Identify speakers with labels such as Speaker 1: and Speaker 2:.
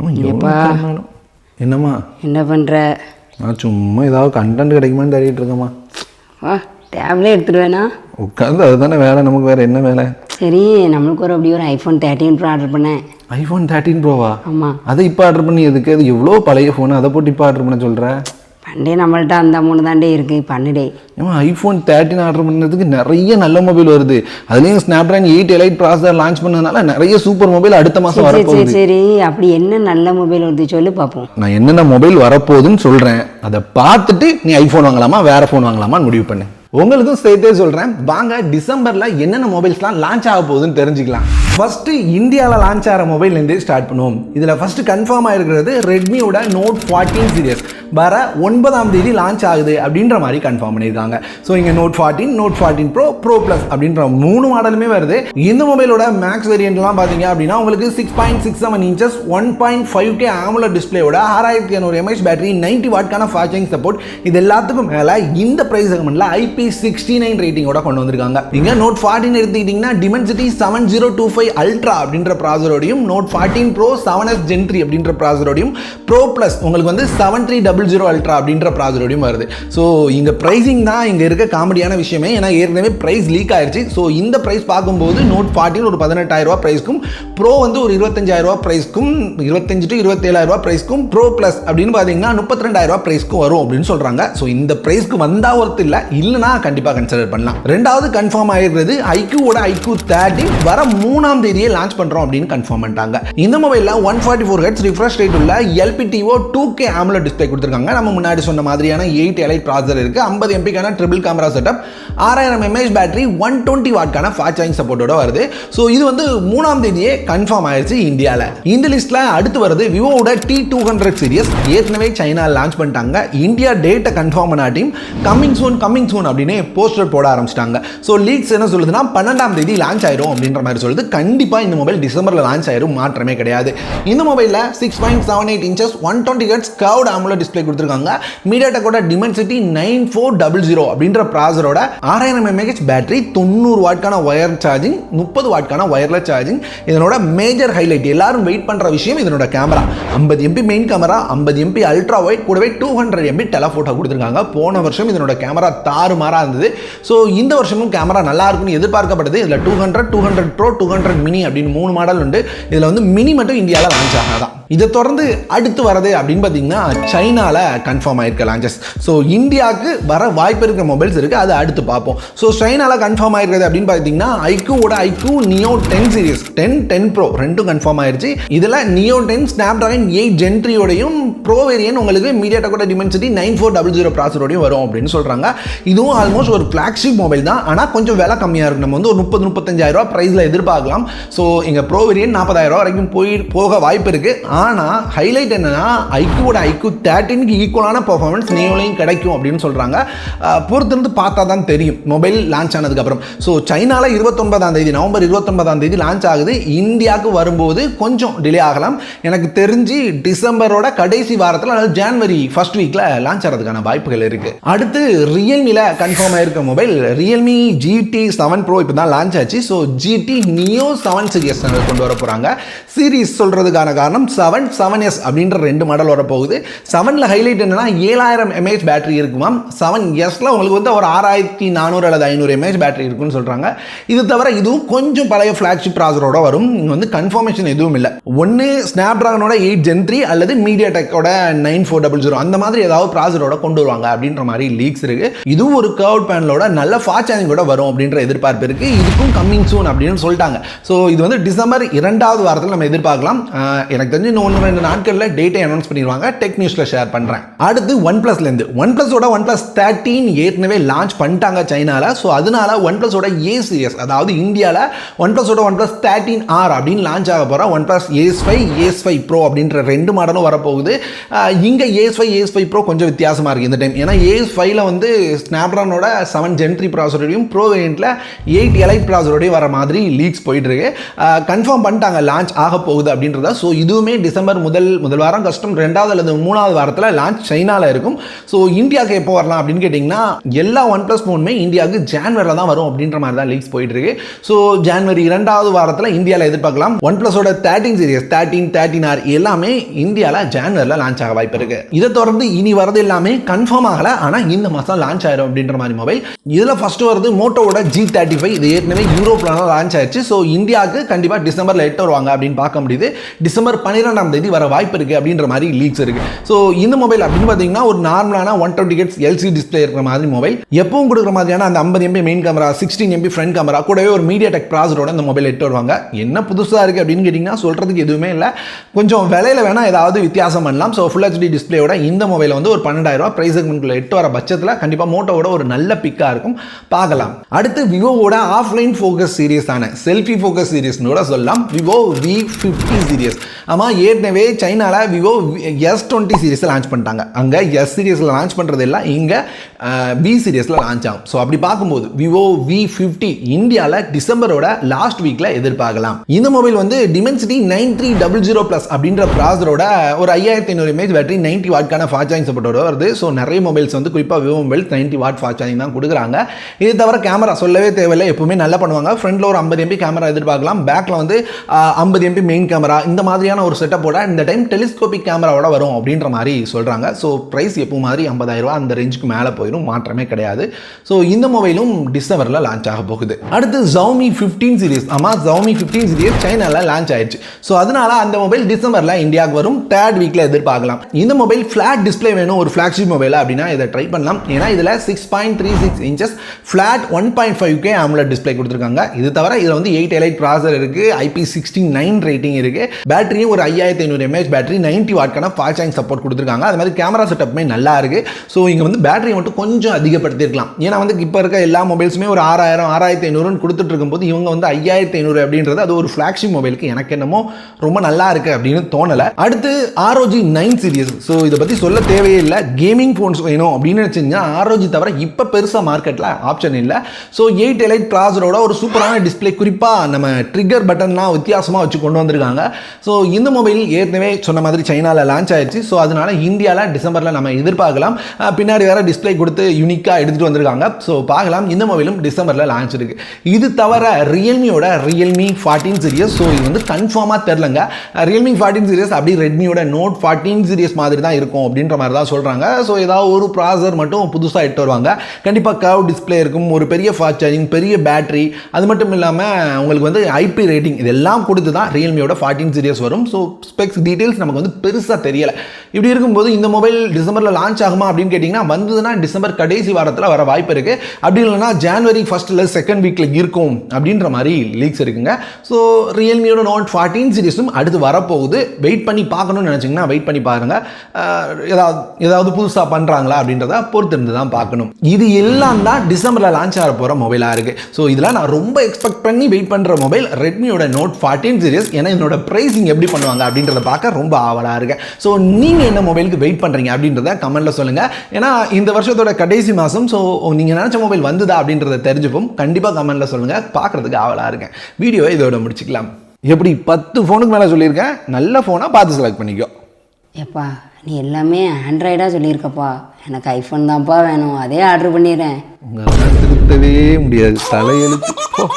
Speaker 1: பண்ணாலும். என்னம்மா?
Speaker 2: என்ன பண்ணுற
Speaker 1: நான் சும்மா ஏதாவது கண்டென்ட் கிடைக்குமான்னு தேடிட்டு இருக்கேம்மா.
Speaker 2: வா டேப்லேட் எடுத்துட்டு வேணா
Speaker 1: உட்காந்து அதுதானே வேலை நமக்கு வேற என்ன வேலை?
Speaker 2: சரி நம்மளுக்கு ஒரு அப்படி ஒரு ஐஃபோன் தேர்ட்டின் ப்ரோ ஆர்டர் பண்ணேன்.
Speaker 1: ஐஃபோன் தேர்ட்டின் ப்ரோவா
Speaker 2: ஆமாம்
Speaker 1: அதை இப்போ ஆர்டர் பண்ணி எதுக்கு? அது எவ்வளோ பழைய ஃபோன் அதை போட்டு இப்போ ஆர்டர் பண்ண சொல்கிற
Speaker 2: பண்டே நம்மள்ட்ட அந்த மூணு தாண்டே இருக்குது பண்ணுடே
Speaker 1: ஏமா ஐஃபோன் தேர்ட்டின் ஆர்டர் பண்ணதுக்கு நிறைய நல்ல மொபைல் வருது. அதுலேயும் Snapdragon eight elite processor launch பண்ணதுனால நிறைய சூப்பர் மொபைல் அடுத்த மாதம்
Speaker 2: சரி சரி சரி. அப்படி என்ன நல்ல மொபைல் வருது சொல்லு பார்ப்போம்
Speaker 1: நான் என்னென்ன மொபைல் வரப்போகுதுன்னு சொல்கிறேன் அதை பார்த்துட்டு நீ ஐஃபோன் வாங்கலாமா வேற ஃபோன் வாங்கலாமான்னு முடிவு பண்ணு. உங்களுக்கும் சேர்த்தே சொல்கிறேன் வாங்க டிசம்பரில் என்னென்ன மொபைல்ஸ்லாம் லான்ச் ஆக போகுதுன்னு தெரிஞ்சுக்கலாம். ஃபர்ஸ்ட்டு இந்தியாவில் லான்ச் ஆகிற மொபைல்லேருந்தே ஸ்டார்ட் பண்ணுவோம். இதில் ஃபஸ்ட்டு கன்ஃபார்ம் ஆகிருக்கிறது ரெட்மியோட நோட் ஃபார்ட்டீன் சீரியஸ் வர ஒன்பதாம் தேதி லான்ச் ஆகுது அப்படின்ற மாதிரி கன்ஃபார்ம் பண்ணியிருக்காங்க. ஸோ இங்கே note fourteen note fourteen pro pro plus அப்படின்ற மூணு மாடலுமே வருது. இந்த மொபைலோட மேக்ஸ் வேரியண்ட்லாம் பார்த்தீங்க அப்படின்னா உங்களுக்கு six point six seven inches one point five K AMOLED டிஸ்பிளேயோட ஆறாயிரத்தி இரநூறு எம்ஏஹெச் பேட்டரி நைன்டி வாட்கான ஃபாஸ்டிங் சப்போர்ட் இது எல்லாத்துக்கும் மேலே இந்த ப்ரைஸ் செக்மெண்ட்ல ஐபி சிக்ஸ்டி நைன் ரேட்டிங்கோட கொண்டு வந்திருக்காங்க. இங்கே நோட் ஃபார்ட்டின் எடுத்துக்கிட்டிங்கன்னா Dimensity seven zero two five ultra அப்படின்ற ப்ராசரோடையும் note fourteen pro seven S gen three அப்படின்ற ப்ராசரோடையும் ப்ரோ ப்ளஸ் உங்களுக்கு வந்து seven three double zero ultra அப்படின்ற ப்ராசரோடையும் வருது. ஸோ இங்கே ப்ரைஸிங் தான் இங்கே இருக்க காமெடியான விஷயமே. ஏன்னா ஏற்கனவே ப்ரைஸ் லீக் ஆயிடுச்சு ஸோ இந்த ப்ரைஸ் பார்க்கும்போது நோட் ஃபார்ட்டின் ஒரு பதினெட்டாயிரம் ரூபா ப்ரைஸ்க்கும் ப்ரோ வந்து ஒரு இருபத்தஞ்சாயிரரூபா ப்ரைஸ்க்கும் இருபத்தஞ்சு டு இருபத்தேழாயிரரூபா ப்ரைஸ்க்கும் ப்ரோ ப்ளஸ் அப்படின்னு பார்த்தீங்கன்னா முப்பத்தி ரெண்டாயிரரூபா ப்ரைஸ்க்கும் வரும் அப்படின்னு சொல்கிறாங்க ஸோ இந்த ப்ரைஸ்க்கு வந்தால் ஒருத்தர் இல்லை. இல்லைனா கண்டிப்பாக கன்சிடர் பண்ணலாம். ரெண்டாவது கன்ஃபார்ம் ஆகிருக்கிறது ஐக்யூவோட ஐக்யூ தேர்ட்டி வர மூணாவது ஆறாம் தேதியே லான்ச் பண்ணுறோம் அப்படின்னு கன்ஃபார்ம் பண்ணிட்டாங்க. இந்த மொபைலில் one forty four hertz refresh rate உள்ள எல்பிடிஓ டூ கே ஆமுலர் டிஸ்பிளே கொடுத்துருக்காங்க. நம்ம முன்னாடி சொன்ன மாதிரியான எயிட் எலைட் ப்ராசர் இருக்குது ஐம்பது எம்பிக்கான ட்ரிபிள் கேமரா செட்டப் ஆறாயிரம் எம்ஏஹெச் பேட்டரி ஒன் டுவெண்ட்டி வாட்கான ஃபாஸ்ட் சார்ஜிங் சப்போர்ட்டோட வருது. ஸோ இது வந்து மூணாம் தேதியே கன்ஃபார்ம் ஆயிருச்சு இந்தியாவில் இந்த லிஸ்ட்டில் அடுத்து வருது விவோவோட டி டூ ஹண்ட்ரட் சீரியஸ் ஏற்கனவே சைனா லான்ச் பண்ணிட்டாங்க. இந்தியா டேட்டை கன்ஃபார்ம் பண்ணாட்டியும் கம்மிங் சூன் கம்மிங் சூன் அப்படின்னு போஸ்டர் போட ஆரம்பிச்சிட்டாங்க. ஸோ லீக்ஸ் என்ன சொல்லுதுன்னா பன்னெண்டாம் தேதி லான்ச் ஆயிரும் அப்படின்ற மாதிரி சொல்லுது. கண்டிப்பாக இந்த மொபைல் டிசம்பரில் லான்ச் ஆயிரும். மாற்றமே கிடையாது. இந்த மொபைலில் six point seven eight inches one twenty hertz curved AMOLED display கொடுத்துருக்காங்க. மீடியாடெக்கோட Dimensity nine four double zero அப்படின்ற ப்ராசரோட ஆறாயிரம் எம்ஏஹெச் பேட்டரி தொண்ணூறு வாட்கான ஒயர் சார்ஜிங் முப்பது வாட்கான ஒயர்லெஸ் சார்ஜிங் இதனோட மேஜர் ஹைலைட் எல்லாரும் வெயிட் பண்ணுற விஷயம் இதனோட கேமரா ஐம்பது எம்பி மெயின் கேமரா ஐம்பது எம்பி அல்ட்ரா ஒயிட் கூடவே டூ ஹண்ட்ரட் எம்பி டெலஃபோட்டோ கொடுத்துருக்காங்க. போன வருஷம் இதனோட கேமரா தாறுமாறாக இருந்தது. ஸோ இந்த வருஷமும் கேமரா நல்லா இருக்கும்னு எதிர்பார்க்கப்படுது இதில் two hundred two hundred pro two hundred mini அப்படின்னு மூணு மாடல் உண்டு. இதில் வந்து மினி மட்டும் இந்தியாவில் லான்ச் ஆகாதான் இதை தொடர்ந்து அடுத்து வரது அப்படின்னு பார்த்தீங்கன்னா சைனாவில் கன்ஃபார்ம் ஆயிருக்க லான்ச்சஸ் ஸோ இந்தியாவுக்கு வர வாய்ப்பு இருக்கிற மொபைல்ஸ் இருக்குது அதை அடுத்து பார்ப்போம். ஸோ சைனாவில் கன்ஃபார்ம் ஆயிருக்கிறது அப்படின்னு பார்த்தீங்கன்னா ஐக்யூவோட iQOO Neo ten series ten ten pro ரெண்டும் கன்ஃபார்ம் ஆயிருச்சு. இதில் neo ten Snapdragon eight ஜென்ட்ரியோடையும் ப்ரோ வேரியன் உங்களுக்கு மீடியாடெக்கோட Dimensity nine four double zero ப்ராசரோடையும் வரும் அப்படின்னு சொல்கிறாங்க இதுவும் ஆல்மோஸ்ட் ஒரு ஃப்ளாக்ஷிப் மொபைல் தான். ஆனால் கொஞ்சம் விலை கம்மியாக இருக்கும் நம்ம வந்து ஒரு முப்பது முப்பத்தஞ்சாயிரம் ரூபா ப்ரைஸில் எதிர்பார்க்கலாம். ஸோ இங்கே ப்ரோ வேரியன் நாற்பதாயிரம் ரூபா வரைக்கும் போய் போக வாய்ப்பு இருக்குது ஆனால் ஹைலைட் என்னென்னா ஐக்கூவோட ஐக்கூ தேர்ட்டினுக்கு ஈக்குவலான பர்ஃபார்மன்ஸ் நியோலையும் கிடைக்கும் அப்படின்னு சொல்கிறாங்க பொறுத்திருந்து பார்த்தா தான் தெரியும். மொபைல் லான்ச் ஆனதுக்கப்புறம். ஸோ சைனாவில் இருபத்தொன்பதாம் தேதி நவம்பர் இருபத்தொன்பதாம் தேதி லான்ச் ஆகுது. இந்தியாவுக்கு வரும்போது கொஞ்சம் டிலே ஆகலாம். எனக்கு தெரிஞ்சு டிசம்பரோட கடைசி வாரத்தில் அதாவது ஜான்வரி ஃபர்ஸ்ட் வீக்கில் லான்ச் ஆகிறதுக்கான வாய்ப்புகள் இருக்குது அடுத்து ரியல்மியில் கன்ஃபார்ம் ஆயிருக்க mobile Realme GT seven pro இப்போ தான் லான்ச் ஆச்சு. So GT Neo seven series கொண்டு வர போகிறாங்க சீரீஸ் சொல்கிறதுக்கான காரணம் செவன் செவன் எஸ் அப்படின்ற ரெண்டு மாடல் வரப்போகுது. செவனில் ஹைலைட் என்னன்னா ஏழாயிரம் எம்ஏஹெச் பேட்டரி இருக்குமாம் செவன் எஸ்ல உங்களுக்கு வந்து ஒரு ஆறாயிரத்தி நானூறு அல்லது ஐநூறு எம்ஏஹெச் பேட்டரி இருக்குன்னு சொல்கிறாங்க இது தவிர இதுவும் கொஞ்சம் பழைய ஃப்ளாக்ஷிப் ப்ராசரோட வரும். இங்கே வந்து கன்ஃபர்மேஷன் எதுவும் இல்லை. ஒன்று ஸ்னாப் ட்ராகனோட எயிட் ஜென் த்ரீ அல்லது மீடியா டெக்கோட நைன் ஃபோர் டபுள் ஜீரோ அந்த மாதிரி ஏதாவது ப்ராசரோட கொண்டு வருவாங்க அப்படின்ற மாதிரி லீக்ஸ் இருக்கு. இதுவும் ஒரு கர்வ் பேனலோட நல்ல ஃபாஸ்ட் சார்ஜிங் கூட வரும் அப்படின்ற எதிர்பார்ப்பு இருக்கு. இதுக்கும் கம்மிங் சூன் அப்படின்னு சொல்லிட்டாங்க. ஸோ இது வந்து டிசம்பர் இரண்டாவது வாரத்தில் நம்ம எதிர்பார்க்கலாம். எனக்கு தெரிஞ்சு இன்னும் ஒன்று ரெண்டு நாட்களில் டேட்டை அனௌன்ஸ் பண்ணிடுவாங்க. டெக் நியூஸில் ஷேர் பண்ணுறேன் அடுத்து ஒன் ப்ளஸ்லேருந்து ஒன் ப்ளஸோட ஒன் ப்ளஸ் தேர்ட்டீன் ஏற்கனவே லான்ச் பண்ணிட்டாங்க சைனாவில் ஸோ அதனால ஒன் ப்ளஸோட ஏ சீரியஸ் அதாவது இந்தியாவில் ஒன் ப்ளஸோட ஒன் ப்ளஸ் தேர்ட்டீன் ஆர் அப்படின்னு லான்ச் ஆக போகிற OnePlus Ace five Ace five pro அப்படின்ற ரெண்டு மாடலும் வரப்போகுது. இங்கே Ace five Ace five pro கொஞ்சம் வித்தியாசமாக இருக்குது இந்த டைம் ஏன்னா ஏஸ் ஃபைவ்ல வந்து ஸ்னாப்ட்ரானோட செவன் ஜென்ட்ரி ப்ராசரோடையும் ப்ரோ வேரியண்ட்டில் எயிட் எலைட் ப்ராசரோடையும் வர மாதிரி லீக்ஸ் போயிட்டுருக்கு கன்ஃபார்ம் பண்ணிட்டாங்க லான்ச் ஆக போகுது அப்படின்றத. ஸோ இதுவுமே டிசம்பர் முதல் முதல் வாரம் கஷ்டம் ரெண்டாவது அல்லது மூணாவது வாரத்தில் லான்ச் சைனாவில் இருக்கும். ஸோ இந்தியாவுக்கு எப்போ வரலாம் அப்படின்னு கேட்டிங்கன்னா எல்லா ஒன் ப்ளஸ் ஃபோனுமே இந்தியாவுக்கு ஜான்வரியில் தான் வரும் அப்படின்ற மாதிரி தான் லீக்ஸ் போயிட்டு இருக்கு. ஸோ ஜான்வரி இரண்டாவது வாரத்தில் இந்தியாவில் எதிர்பார்க்கலாம். One ப்ளஸோட thirteen series thirteen thirteen R எல்லாமே இந்தியாவில் ஜான்வரியில் லான்ச் ஆக வாய்ப்பு இருக்கு. இதை தொடர்ந்து இனி வரது எல்லாமே கன்ஃபார்ம் ஆகலை. ஆனால் இந்த மாதம் லான்ச் ஆயிரும் அப்படின்ற மாதிரி மொபைல் இதில் ஃபர்ஸ்ட் வருது மோட்டோவோட ஜி தேர்ட்டி ஃபைவ் இது ஏற்கனவே யூரோப்பில் லான்ச் ஆயிடுச்சு ஸோ இந்தியாவுக்கு கண்டிப்பாக டிசம்பரில் எட்டு வருவாங்க அப்படின்னு பார்க்க முடியுது. டிசம்பர் பன்னிரெண்டு பன்னிரெண்டாம் தேதி வர வாய்ப்பு இருக்குது அப்படின்ற மாதிரி லீக்ஸ் இருக்கு. ஸோ இந்த மொபைல் அப்படின்னு பார்த்தீங்கன்னா ஒரு நார்மலான one twenty hertz LC display இருக்கிற மாதிரி மொபைல் எப்பவும் கொடுக்குற மாதிரியான அந்த ஐம்பது MP main camera sixteen MP front camera கூடவே ஒரு மீடியா டெக் ப்ராசரோட இந்த மொபைல் எட்டு வருவாங்க. என்ன புதுசாக இருக்குது அப்படின்னு கேட்டிங்கன்னா சொல்கிறதுக்கு எதுவுமே இல்லை. கொஞ்சம் விலையில வேணால் ஏதாவது வித்தியாசம் பண்ணலாம். ஸோ ஃபுல் ஹெச்டி டிஸ்பிளேயோட இந்த மொபைலை வந்து ஒரு பன்னெண்டாயிரம் ரூபா ப்ரைஸ் செக்மெண்ட்டில் எட்டு வர பட்சத்தில் கண்டிப்பாக மோட்டோவோட ஒரு நல்ல பிக்காக இருக்கும். பார்க்கலாம். அடுத்து விவோவோட ஆஃப்லைன் ஃபோக்கஸ் சீரியஸான செல்ஃபி ஃபோக்கஸ் சீரியஸ்னு கூட சொல்லலாம். விவோ வி ஃபிஃப்டி சீரியஸ் ஆமாம் ஏற்கனவே சைனாவில் விவோ எஸ் டுவெண்ட்டி சீரியஸை லான்ச் பண்ணிட்டாங்க. அங்கே எஸ் சீரியஸில் லான்ச் பண்ணுறது எல்லாம் இங்கே பி சீரியஸில் லான்ச் ஆகும். ஸோ அப்படி பார்க்கும்போது விவோ வி ஃபிஃப்டி இந்தியாவில் டிசம்பரோட லாஸ்ட் வீக்கில் எதிர்பார்க்கலாம். இந்த மொபைல் வந்து Dimensity nine three double zero plus அப்படின்ற ப்ராசரோட ஒரு ஐயாயிரத்தி ஐநூறு இமேஜ் பேட்டரி நைன்டி வாட்கான ஃபாஸ்ட் சார்ஜிங் சப்போர்ட்டோட வருது. ஸோ நிறைய மொபைல்ஸ் வந்து குறிப்பாக Vivo mobile ninety watt fast charging தான் கொடுக்குறாங்க. இது தவிர கேமரா சொல்லவே தேவையில்லை. எப்பவுமே நல்லா பண்ணுவாங்க. ஃப்ரண்ட்டில் ஒரு ஐம்பது எம்பி கேமரா எதிர்பார்க்கலாம். பேக்கில் வந்து ஐம்பது எம்பி மெயின் கேமரா இந்த மாதிரியான ஒரு செட்டப்போட இந்த டைம் டெலிஸ்கோபிக் கேமராவோட வரும் அப்படின்ற மாதிரி சொல்கிறாங்க ஸோ ப்ரைஸ் எப்போ மாதிரி ஐம்பதாயிரரூபா அந்த ரேஞ்சுக்கு மேலே போயிடும் மாற்றமே கிடையாது. ஸோ இந்த மொபைலும் டிசம்பரில் லான்ச் ஆக போகுது. அடுத்து ஜவுமி ஃபிஃப்டீன் சீரீஸ் ஆமாம் ஜவுமி ஃபிஃப்டீன் சீரீஸ் சைனாவில் லான்ச் ஆயிடுச்சு. ஸோ அதனால அந்த மொபைல் டிசம்பரில் இந்தியாவுக்கு வரும். தேர்ட் வீக்கில் எதிர்பார்க்கலாம். இந்த மொபைல் ஃப்ளாட் டிஸ்ப்ளே வேணும் ஒரு ஃப்ளாக்ஷிப் மொபைல் அப்படின்னா இதை ட்ரை பண்ணலாம். ஏன்னா இதில் six point three six inches flat one point five K AMOLED display கொடுத்துருக்காங்க. இது தவிர இதில் வந்து எயிட் எலைட் ப்ராசர் இருக்குது ஐபி சிக்ஸ்டி நைன் ரேட்டிங் இருக்குது பேட்டரியும் ஒரு ஐயா ஐயாயிரத்தி ஐநூறு எம்ஏஹெச் பேட்டரி நைன்ட்டி வாட்கான ஃபாஸ்ட் சார்ஜிங் சப்போர்ட் கொடுத்துருக்காங்க. அது மாதிரி கேமரா செட்டப்புமே நல்லா இருக்குது ஸோ இங்கே வந்து பேட்டரியை மட்டும் கொஞ்சம் அதிகப்படுத்தியிருக்கலாம். ஏன்னா வந்து இப்போ இருக்க எல்லா மொபைல்ஸுமே ஒரு ஆறாயிரம் ஆறாயிரத்தி ஐநூறுன்னு கொடுத்துட்டு இருக்கும்போது இவங்க வந்து ஐயாயிரத்தி ஐநூறு அப்படின்றது அது ஒரு ஃப்ளாக்ஷிப் மொபைலுக்கு எனக்கு என்னமோ ரொம்ப நல்லா இருக்குது அப்படின்னு தோணலை. அடுத்து ஆர்ஓஜி நைன் சீரியஸ் ஸோ இதை பற்றி சொல்ல தேவையே இல்லை. கேமிங் ஃபோன்ஸ் வேணும் அப்படின்னு நினச்சிங்கன்னா ஆர்ஓஜி தவிர இப்போ பெருசாக மார்க்கெட்டில் ஆப்ஷன் இல்லை. ஸோ எயிட் எலைட் ப்ராசரோட ஒரு சூப்பரான டிஸ்ப்ளே குறிப்பாக நம்ம ட்ரிகர் பட்டன்லாம் வித்தியாசமாக வச்சு கொண்டு வந்திருக்காங்க. ஸோ இந்த மொபைல் ஏற்கனவே சொன்ன மாதிரி சைனாவில் லான்ச் ஆயிடுச்சு ஸோ அதனால இந்தியாவில் டிசம்பரில் நம்ம எதிர்பார்க்கலாம். பின்னாடி வேறு டிஸ்ப்ளே கொடுத்து யூனிக்காக எடுத்துகிட்டு வந்திருக்காங்க. ஸோ பார்க்கலாம். இந்த மொபைலும் டிசம்பரில் லான்ச் இருக்குது இது தவிர ரியல்மியோட ரியல்மி ஃபார்ட்டீன் சீரியஸ் ஸோ இது வந்து கன்ஃபார்மாக தெரிலங்க ரியல்மி ஃபார்ட்டீன் சீரியஸ் அப்படி ரெட்மியோட நோட் ஃபார்ட்டீன் சீரியஸ் மாதிரி தான் இருக்கும் அப்படின்ற மாதிரி தான் சொல்கிறாங்க ஸோ ஏதாவது ஒரு ப்ராசர் மட்டும் புதுசாக எடுத்து வருவாங்க. கண்டிப்பாக கர்வ் டிஸ்பிளே இருக்கும். ஒரு பெரிய ஃபாஸ்ட் சார்ஜிங் பெரிய பேட்டரி அது மட்டும் இல்லாமல் உங்களுக்கு வந்து ஐபி ரேட்டிங் இதெல்லாம் கொடுத்து தான் ரியல்மியோட ஃபார்ட்டின் சீரியஸ் வரும். ஸோ ஸ்பெக்ஸ் டீட்டெயில்ஸ் நமக்கு வந்து பெருசாக தெரியலை. இப்படி இருக்கும்போது இந்த மொபைல் டிசம்பரில் லான்ச் ஆகுமா அப்படின்னு கேட்டிங்கன்னா வந்ததுன்னா டிசம்பர் கடைசி வாரத்தில் வர வாய்ப்பு இருக்குது அப்படி இல்லைன்னா ஜான்வரி ஃபஸ்ட்டில் செகண்ட் வீக்கில் இருக்கும் அப்படின்ற மாதிரி லீக்ஸ் இருக்குங்க. ஸோ ரியல்மியோட நோட் ஃபார்ட்டீன் சீரிஸும் அடுத்து வரப்போகுது. வெயிட் பண்ணி பார்க்கணும்னு நினச்சிங்கன்னா வெயிட் பண்ணி பாருங்கள் ஏதாவது ஏதாவது புதுசாக பண்ணுறாங்களா அப்படின்றத பொறுத்திருந்து தான் பார்க்கணும். இது எல்லாம் தான் டிசம்பரில் லான்ச் ஆக போகிற மொபைலாக இருக்குது ஸோ இதெல்லாம் நான் ரொம்ப எக்ஸ்பெக்ட் பண்ணி வெயிட் பண்ணுற மொபைல் ரெட்மியோட நோட் ஃபார்ட்டீன் சீரிஸ் ஏன்னா என்னோட ப்ரைஸிங் எப்படி பண்ணுவாங்க அப்படின்றத பார்க்க ரொம்ப ஆவலாக இருக்கேன். ஸோ நீங்கள் என்ன மொபைலுக்கு வெயிட் பண்ணுறீங்க அப்படின்றத கமெண்ட்டில் சொல்லுங்கள் ஏன்னா இந்த வருஷத்தோட கடைசி மாதம் ஸோ நீங்கள் நினச்ச மொபைல் வந்துதா அப்படின்றத தெரிஞ்சுப்போம். கண்டிப்பாக கமெண்ட்டில் சொல்லுங்கள் பார்க்குறதுக்கு ஆவலாக இருக்கேன். வீடியோவை இதோட முடிச்சுக்கலாம். எப்படி பத்து ஃபோனுக்கு மேலே சொல்லியிருக்கேன் நல்ல ஃபோனாக பார்த்து செலக்ட் பண்ணிக்கோ.
Speaker 2: எப்பா நீ எல்லாமே ஆண்ட்ராய்டாக சொல்லியிருக்கப்பா. எனக்கு ஐஃபோன் தான்ப்பா வேணும். அதே ஆர்டர் பண்ணிடுறேன்.
Speaker 1: உங்களால் திருத்தவே முடியாது. தலையெழுத்து